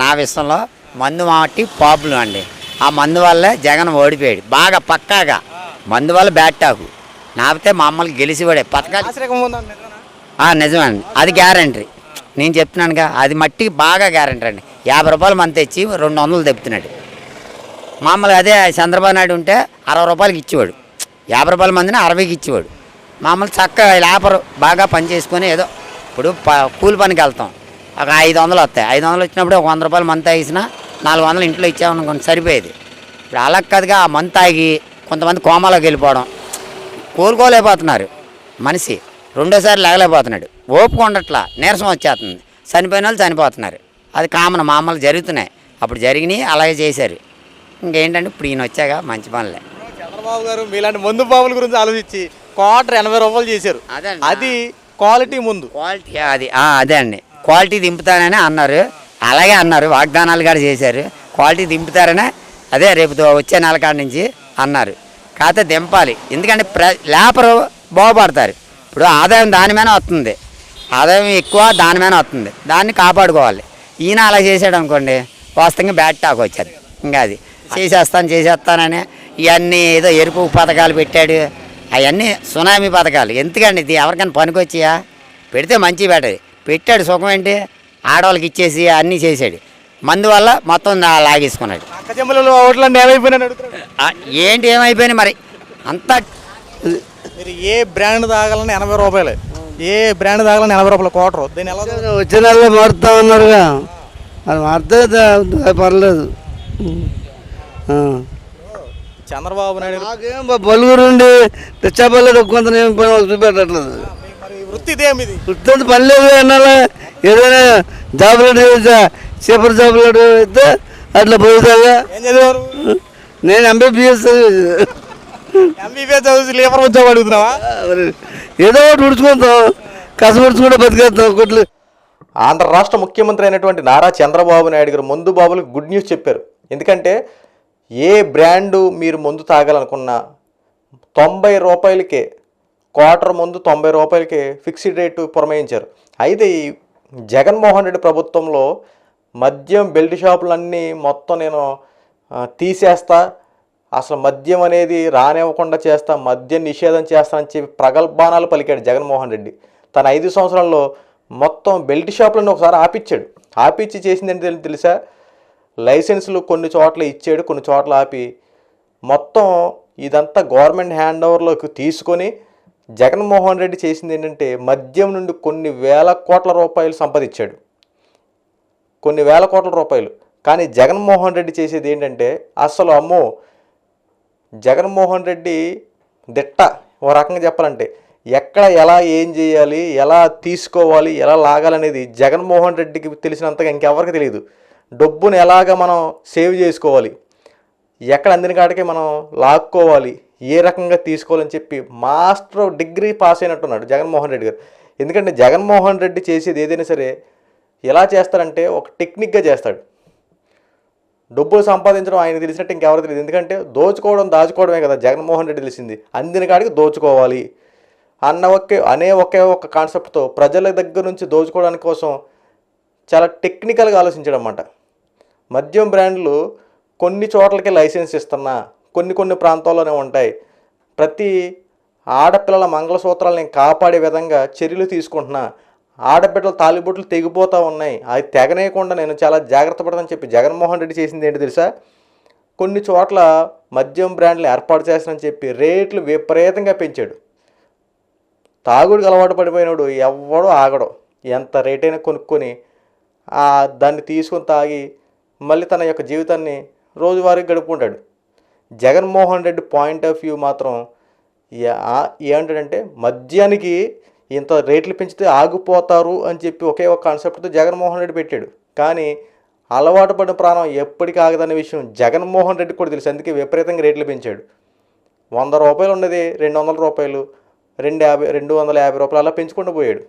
నా విషయంలో మందు మాటి పాపులు అండి. ఆ మందు వల్లే జగన్ ఓడిపోయాడు. బాగా పక్కాగా. మందు వల్ల బ్యాట్ టాకు. నాపితే మమ్మల్ని గెలిచివాడే పథకాలు నిజమండి అది గ్యారంటీ. నేను చెప్తున్నానుగా అది మట్టి బాగా గ్యారంటీ అండి. యాభై రూపాయలు మంది తెచ్చి రెండు వందలు తెప్పుతున్నాడు మామూలుగా అదే చంద్రబాబు నాయుడు ఉంటే అరవై రూపాయలకి ఇచ్చేవాడు. యాభై రూపాయల మందిని అరవైకి ఇచ్చేవాడు. మామూలు చక్కగా లేబర్ బాగా పని చేసుకొని ఏదో ఇప్పుడు కూలి పనికి వెళ్తాం. ఒక ఐదు వందలు వస్తాయి. ఐదు వందలు వచ్చినప్పుడు ఒక వంద రూపాయలు మంత్ తాగిసినా నాలుగు వందలు ఇంట్లో ఇచ్చామనుకోండి సరిపోయేది. ఇప్పుడు అలా కాదుగా ఆ మంత్ తాగి కొంతమంది కోమాలోకి వెళ్ళిపోవడం. కోరుకోలేకపోతున్నారు మనిషి. రెండోసారి లేగలేకపోతున్నాడు. ఓపిక ఉండట్లా. నీరసం వచ్చేస్తుంది. చనిపోయిన వాళ్ళు చనిపోతున్నారు. అది కామన్ మామూలు జరుగుతున్నాయి. అప్పుడు జరిగినాయి అలాగే చేశారు. ఇంకేంటంటే ఇప్పుడు ఈయన వచ్చాక మంచి పనులే. చంద్రబాబు గారు మీలాంటి మందు బాబుల గురించి ఆలోచించి క్వార్టర్ ఎనభై రూపాయలు చేశారు. అదండి. అది క్వాలిటీ ముందు. క్వాలిటీ అది. అదే అండి. క్వాలిటీ దింపుతానని అన్నారు. అలాగే అన్నారు వాగ్దానాలు కూడా చేశారు. క్వాలిటీ దింపుతారనే అదే రేపు వచ్చే నెల కాడ నుంచి అన్నారు. కాకపోతే దింపాలి. ఎందుకంటే ప్ర లేబరు బాగుపడతారు. ఇప్పుడు ఆదాయం దాని మీద వస్తుంది. ఆదాయం ఎక్కువ దాని మీద వస్తుంది. దాన్ని కాపాడుకోవాలి. ఈయన అలా చేసాడు అనుకోండి వాస్తవంగా బ్యాట్ టాక్ వచ్చేది. ఇంకా అది చేసేస్తాను చేసేస్తానని ఇవన్నీ ఏదో ఎరుపు పథకాలు పెట్టాడు. అవన్నీ సునామీ పథకాలు. ఎందుకండి ఇది ఎవరికైనా పనికొచ్చాయా? పెడితే మంచి పెట్టది పెట్టాడు సుఖం ఏంటి? ఆడవాళ్ళకి ఇచ్చేసి అన్నీ చేసాడు మందు వల్ల మొత్తం లాగేసుకున్నాడు. ఏమైపోయినాయి ఏంటి ఏమైపోయింది మరి? అంతా మీరు ఏ బ్రాండ్ తాగాలని ఎనభై రూపాయలు. ఏ బ్రాండ్ తాగాలని ఎనభై రూపాయలు క్వార్టర్. దీన్ని ఎలా? వచ్చే నెలలో మారుతా ఉన్నారుగా అది మారితే ద- పర్లేదు. ఆ. చంద్రబాబు నాయుడు గారు నాకేం బ- బలుగురు ఉండి తెచ్చాపల్లేదు కొంత నేను పని చూపెట్టట్లేదు. వృత్తి పుట్టినంత పని లేదు అన్నారా ఏదైనా జాబులు సూపర్ జాబులు అయితే అట్లా పోతాగా ఏం చదివారు? నేను ఎంబీబీఎస్ ఎంబీబీఎస్ చదివి లేబర్ ఉద్యోగం అడుగుతున్నావా? ఏదో ఒకటి ఉడుచుకుంటాం. కసపడుచుకుంటే బతికేస్తాం కొట్లు ఆంధ్ర రాష్ట్ర ముఖ్యమంత్రి అయినటువంటి నారా చంద్రబాబు నాయుడు గారు మందు బాబులకు గుడ్ న్యూస్ చెప్పారు. ఎందుకంటే ఏ బ్రాండు మీరు మందు తాగాలనుకున్నా తొంభై రూపాయలకే క్వార్టర్ ముందు తొంభై రూపాయలకి ఫిక్స్డ్ రేటు పురమాయించారు. అయితే ఈ జగన్మోహన్ రెడ్డి ప్రభుత్వంలో మద్యం బెల్ట్ షాపులన్నీ మొత్తం నేను తీసేస్తా. అసలు మద్యం అనేది రానివ్వకుండా చేస్తా మద్యం నిషేధం చేస్తానని చెప్పి ప్రగల్భానాలు పలికాడు జగన్మోహన్ రెడ్డి. తన ఐదు సంవత్సరాల్లో మొత్తం బెల్ట్ షాపులను ఒకసారి ఆపిచ్చాడు. ఆపిచ్చి చేసింది ఏంటి తెలుసా? లైసెన్సులు కొన్ని చోట్ల ఇచ్చాడు కొన్ని చోట్ల ఆపి మొత్తం ఇదంతా గవర్నమెంట్ హ్యాండ్ ఓవర్లోకి తీసుకొని జగన్మోహన్ రెడ్డి చేసింది ఏంటంటే మద్యం నుండి కొన్ని వేల కోట్ల రూపాయలు సంపాదించాడు. కొన్ని వేల కోట్ల రూపాయలు. కానీ జగన్మోహన్ రెడ్డి చేసేది ఏంటంటే అసలు అమ్మో జగన్మోహన్ రెడ్డి దిట్ట ఓ రకంగా చెప్పాలంటే ఎక్కడ ఎలా ఏం చేయాలి ఎలా తీసుకోవాలి ఎలా లాగాలనేది జగన్మోహన్ రెడ్డికి తెలిసినంతగా ఇంకెవరికి తెలియదు. డబ్బును ఎలాగ మనం సేవ్ చేసుకోవాలి ఎక్కడ అందిన కాడికి మనం లాక్కోవాలి ఏ రకంగా తీసుకోవాలని చెప్పి మాస్టర్ డిగ్రీ పాస్ అయినట్టున్నాడు జగన్మోహన్ రెడ్డి గారు. ఎందుకంటే జగన్మోహన్ రెడ్డి చేసేది ఏదైనా సరే ఎలా చేస్తారంటే ఒక టెక్నిక్గా చేస్తాడు. డబ్బులు సంపాదించడం ఆయన తెలిసినట్టు ఇంకెవరు తెలియదు. ఎందుకంటే దోచుకోవడం దాచుకోవడమే కదా జగన్మోహన్ రెడ్డి తెలిసింది. అందిన కాడికి దోచుకోవాలి. అన్న ఒకే అనే ఒకే ఒక కాన్సెప్ట్తో ప్రజల దగ్గర నుంచి దోచుకోవడానికి కోసం చాలా టెక్నికల్గా ఆలోచించడం అన్నమాట మద్యం బ్రాండ్లు కొన్ని చోట్లకి లైసెన్స్ ఇస్తున్నా కొన్ని కొన్ని ప్రాంతాల్లోనే ఉంటాయి. ప్రతి ఆడపిల్లల మంగళసూత్రాలని కాపాడే విధంగా చర్యలు తీసుకుంటున్నా. ఆడబిడ్డల తాలిబొట్లు తెగిపోతూ ఉన్నాయి. అది తెగనేయకుండా నేను చాలా జాగ్రత్త పడతానని చెప్పి జగన్మోహన్ రెడ్డి చేసింది ఏంటి తెలుసా? కొన్ని చోట్ల మద్యం బ్రాండ్లు ఏర్పాటు చేస్తానని చెప్పి రేట్లు విపరీతంగా పెంచాడు. తాగుడికి అలవాటు పడిపోయినాడు ఎవడో ఆగడు. ఎంత రేట్ అయినా కొనుక్కొని దాన్ని తీసుకొని తాగి మళ్ళీ తన యొక్క జీవితాన్ని రోజువారీ గడుపుకుంటాడు. Jaganmohan Reddy point of view మాత్రం ఏమంటాడంటే మద్యానికి ఇంత రేట్లు పెంచితే ఆగిపోతారు అని చెప్పి ఒకే ఒక కాన్సెప్ట్తో జగన్మోహన్ రెడ్డి పెట్టాడు. కానీ అలవాటు పడిన ప్రాణం ఎప్పటికీ ఆగదనే విషయం జగన్మోహన్ రెడ్డి కూడా తెలుసు. అందుకే విపరీతంగా రేట్లు పెంచాడు. వంద రూపాయలు ఉన్నది రెండు వందల రూపాయలు రెండు యాభై రెండు వందల యాభై రూపాయలు అలా పెంచుకుంటూ పోయాడు.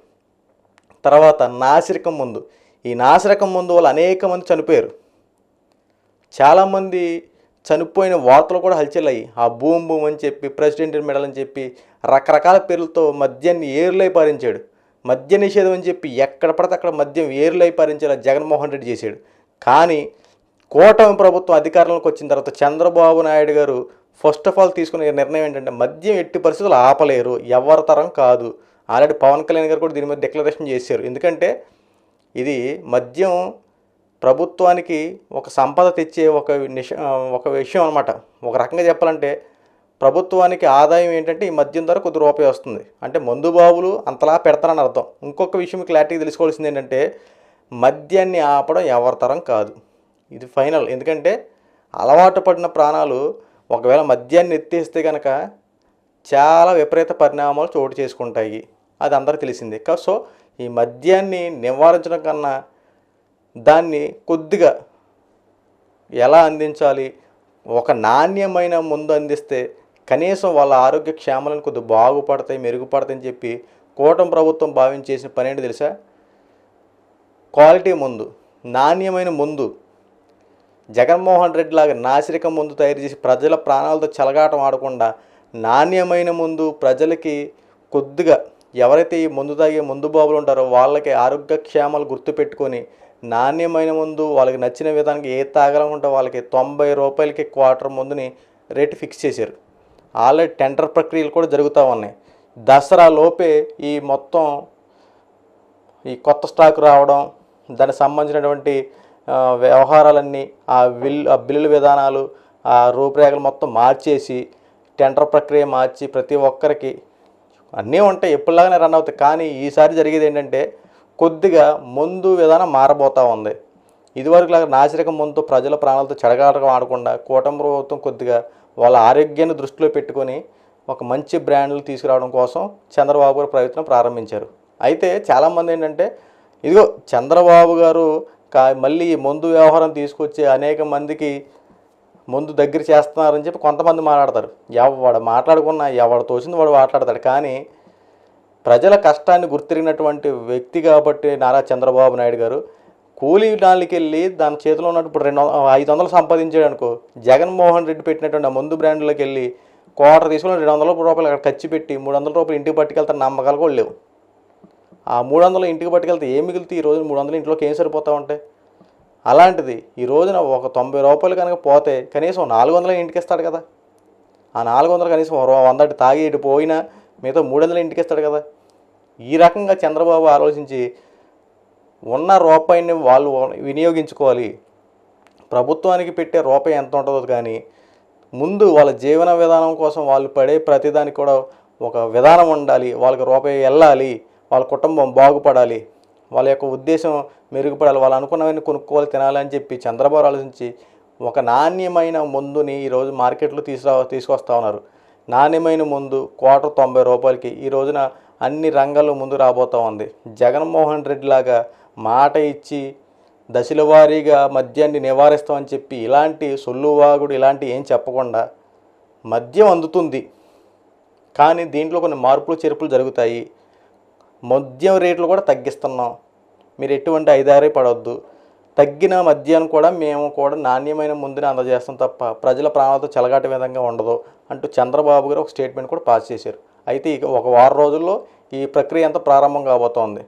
తర్వాత నాసిరకం ముందు. ఈ నాసిరకం ముందు వల్ల అనేక మంది చనిపోయారు. చాలామంది చనిపోయిన వార్తలు కూడా హల్చల్ ఆ బూమ్ బూమ్ అని చెప్పి ప్రెసిడెంట్ మెడల్ అని చెప్పి రకరకాల పేర్లతో మద్యాన్ని ఏర్లై పారించాడు. మద్య నిషేధం అని చెప్పి ఎక్కడ పడితే అక్కడ మద్యం ఏరులై పారించేలా జగన్మోహన్ రెడ్డి చేశాడు. కానీ కూటమి ప్రభుత్వం అధికారంలోకి వచ్చిన తర్వాత చంద్రబాబు నాయుడు గారు ఫస్ట్ ఆఫ్ ఆల్ తీసుకునే నిర్ణయం ఏంటంటే మద్యం ఎట్టి పరిస్థితులు ఆపలేరు ఎవరి తరం కాదు. ఆల్రెడీ పవన్ కళ్యాణ్ గారు కూడా దీని మీద డిక్లరేషన్ చేశారు. ఎందుకంటే ఇది మద్యం ప్రభుత్వానికి ఒక సంపద తెచ్చే ఒక నిష ఒక విషయం అనమాట ఒక రకంగా చెప్పాలంటే ప్రభుత్వానికి ఆదాయం ఏంటంటే ఈ మద్యం ధర కొద్ది రూపాయి వస్తుంది. అంటే మందు బాబులు అంతలా పెడతారని అర్థం. ఇంకొక విషయం క్లారిటీ తెలుసుకోవాల్సింది ఏంటంటే మద్యాన్ని ఆపడం ఎవరి తరం కాదు. ఇది ఫైనల్. ఎందుకంటే అలవాటు పడిన ప్రాణాలు ఒకవేళ మద్యాన్ని ఎత్తేస్తే కనుక చాలా విపరీత పరిణామాలు చోటు చేసుకుంటాయి. అది అందరికీ తెలిసిందే. కా- సో ఈ మద్యాన్ని నివారించడం కన్నా దాన్ని కొద్దిగా ఎలా అందించాలి? ఒక నాణ్యమైన ముందు అందిస్తే కనీసం వాళ్ళ ఆరోగ్య క్షేమాలను కొద్దిగా బాగుపడతాయి మెరుగుపడతాయని చెప్పి కూటమి ప్రభుత్వం భావించేసిన పని ఏంటి తెలుసా? క్వాలిటీ ముందు నాణ్యమైన ముందు. జగన్మోహన్ రెడ్డి లాగా నాసిరకం ముందు తయారు చేసి ప్రజల ప్రాణాలతో చెలగాటం ఆడకుండా నాణ్యమైన ముందు ప్రజలకి కొద్దిగా ఎవరైతే ఈ ముందు తాగే ముందు బాబులు ఉంటారో వాళ్ళకి ఆరోగ్య క్షేమాలు గుర్తుపెట్టుకొని నాణ్యమైన ముందు వాళ్ళకి నచ్చిన విధానికి ఏ తాగాలనుకుంటే వాళ్ళకి తొంభై రూపాయలకి క్వార్టర్ ముందుని రేటు ఫిక్స్ చేశారు. ఆల్రెడీ టెండర్ ప్రక్రియలు కూడా జరుగుతూ ఉన్నాయి. దసరా లోపే ఈ మొత్తం ఈ కొత్త స్టాక్ రావడం దానికి సంబంధించినటువంటి వ్యవహారాలన్నీ ఆ బిల్ ఆ బిల్లుల విధానాలు ఆ రూపురేఖలు మొత్తం మార్చేసి టెండర్ ప్రక్రియ మార్చి ప్రతి ఒక్కరికి అన్నీ ఉంటాయి. ఎప్పుడులాగానే రన్ అవుతాయి. కానీ ఈసారి జరిగేది ఏంటంటే కొద్దిగా ముందు విధానం మారబోతూ ఉంది. ఇదివరకు లాగా నాసిరకం ముందు ప్రజల ప్రాణాలతో చెడగాటం ఆడకుండా కూటమి ప్రభుత్వం కొద్దిగా వాళ్ళ ఆరోగ్యాన్ని దృష్టిలో పెట్టుకొని ఒక మంచి బ్రాండ్లు తీసుకురావడం కోసం చంద్రబాబు గారు ప్రయత్నం ప్రారంభించారు. అయితే చాలామంది ఏంటంటే ఇదిగో చంద్రబాబు గారు కా మళ్ళీ ముందు మందు వ్యవహారం తీసుకొచ్చి అనేక మందికి ముందు దగ్గర చేస్తున్నారని చెప్పి కొంతమంది మాట్లాడతారు. ఎవడు మాట్లాడుకున్నా ఎవడు తోచింది వాడు మాట్లాడతాడు. కానీ ప్రజల కష్టాన్ని గుర్తిరిగినటువంటి వ్యక్తి కాబట్టి నారా చంద్రబాబు నాయుడు గారు కూలీ నాళ్ళకి వెళ్ళి దాని చేతిలో ఉన్నప్పుడు రెండు ఐదు వందలు సంపాదించాడు అనుకో జగన్మోహన్ రెడ్డి పెట్టినటువంటి ఆ మందు బ్రాండ్లోకి వెళ్ళి క్వార్టర్ తీసుకుని రెండు వందల రూపాయలు అక్కడ ఖర్చు పెట్టి మూడు వందల రూపాయలు ఇంటికి పట్టుకెళ్తాను నమ్మకాలు కూడా లేవు. ఆ మూడు వందలు ఇంటికి పట్టుకెళ్తే ఏం మిగిలితే ఈ రోజు మూడు వందలు ఇంట్లోకి ఏం సరిపోతా ఉంటాయి? అలాంటిది ఈ రోజున ఒక తొంభై రూపాయలు కనుక పోతే కనీసం నాలుగు వందలు ఇంటికి ఇస్తాడు కదా. ఆ నాలుగు వందలు కనీసం వందటి తాగి ఇటు పోయినా మిగతా మూడు వందలు ఇంటికిస్తాడు కదా. ఈ రకంగా చంద్రబాబు ఆలోచించి ఉన్న రూపాయిని వాళ్ళు వినియోగించుకోవాలి. ప్రభుత్వానికి పెట్టే రూపాయి ఎంత ఉంటుందో కానీ ముందు వాళ్ళ జీవన విధానం కోసం వాళ్ళు పడే ప్రతిదానికి కూడా ఒక విధానం ఉండాలి. వాళ్ళకి రూపాయి వెళ్ళాలి. వాళ్ళ కుటుంబం బాగుపడాలి. వాళ్ళ యొక్క ఉద్దేశం మెరుగుపడాలి. వాళ్ళు అనుకున్నవన్నీ కొనుక్కోవాలి తినాలి అని చెప్పి చంద్రబాబు ఆలోచించి ఒక నాణ్యమైన ముందుని ఈరోజు మార్కెట్లో తీసుకురా తీసుకొస్తా ఉన్నారు. నాణ్యమైన ముందు క్వార్టర్ తొంభై రూపాయలకి ఈ రోజున అన్ని రంగాల్లో ముందు రాబోతూ ఉంది. జగన్మోహన్ రెడ్డి లాగా మాట ఇచ్చి దశల వారీగా మద్యాన్ని నివారిస్తామని చెప్పి ఇలాంటి సొల్లువాగుడు ఇలాంటి ఏం చెప్పకుండా మద్యం అందుతుంది. కానీ దీంట్లో కొన్ని మార్పులు చేర్పులు జరుగుతాయి. మద్యం రేట్లు కూడా తగ్గిస్తున్నాం. మీరు ఎటువంటి ఐదారే పడవద్దు. తగ్గిన మద్యాన్ని కూడా మేము కూడా నాణ్యమైన ముందుని అందజేస్తాం తప్ప ప్రజల ప్రాణాలతో చెలగాట విధంగా ఉండదు అంటూ చంద్రబాబు గారు ఒక స్టేట్మెంట్ కూడా పాస్ చేశారు. అయితే ఇక ఒక వారం రోజుల్లో ఈ ప్రక్రియ అంతా ప్రారంభం కాబోతోంది.